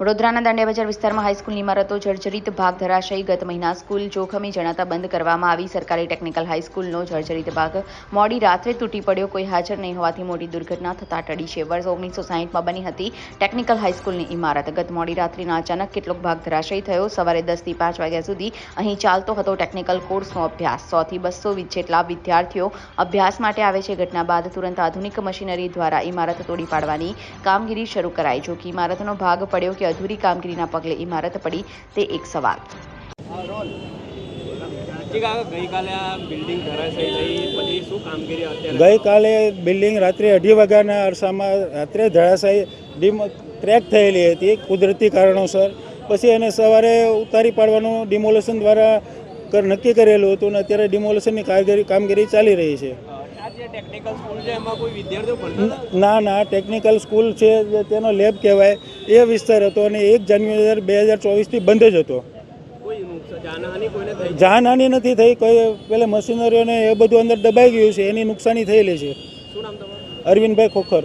વડોદરાના દાંડિયા બજાર વિસ્તારમાં હાઈસ્કૂલની ઇમારતો જર્જરિત ભાગ ધરાશયી ગત મહિના સ્કૂલ જોખમી જણાતા બંધ કરવામાં આવી. સરકારી ટેકનિકલ હાઈસ્કૂલનો જર્જરિત ભાગ મોડી રાત્રે તૂટી પડ્યો. કોઈ હાજર નહીં હોવાથી મોટી દુર્ઘટના થતા ટળી છે. વર્ષ ઓગણીસો સાહીઠમાં બની હતી ટેકનિકલ હાઈસ્કૂલની ઇમારત. ગત મોડી રાત્રિના અચાનક કેટલોક ભાગ ધરાશયી થયો. સવારે દસથી પાંચ વાગ્યા સુધી અહીં ચાલતો હતો ટેકનિકલ કોર્સનો અભ્યાસ. સોથી બસો જેટલા વિદ્યાર્થીઓ અભ્યાસ માટે આવે છે. ઘટના બાદ તુરંત આધુનિક મશીનરી દ્વારા ઇમારત તોડી પાડવાની કામગીરી શરૂ કરાઈ. જો ઇમારતનો ભાગ પડ્યો કે અધૂરી કામગીરીના પગલે ઇમારત પડી તે એક સવાલ. ગઈકાલે આ બિલ્ડિંગ ધરાશયી થઈ પછી શું કામગીરી અત્યારે? ગઈકાલે બિલ્ડિંગ રાત્રે અઢી વાગ્યાના અરસામાં રાત્રે ધરાશાયી ડીમ ક્રેક થયેલી હતી કુદરતી કારણોસર. પછી એને સવારે ઉતારી પાડવાનું ડિમોલેશન દ્વારા નક્કી કરેલું હતું અને અત્યારે ડિમોલેશનની કામગીરી કામગીરી ચાલી રહી છે. ના ના ટેકનિકલ સ્કૂલ છે જે તેનો લેબ કહેવાય એ વિસ્તાર હતો અને એક જાન્યુઆરી બે હજાર ચોવીસથી બંધ જ હતો. જાનહાની નથી થઈ કોઈ પેલા મશીનરીઓને એ બધું અંદર દબાઈ ગયું છે એની નુકસાની થયેલી છે. અરવિંદભાઈ ખોખર.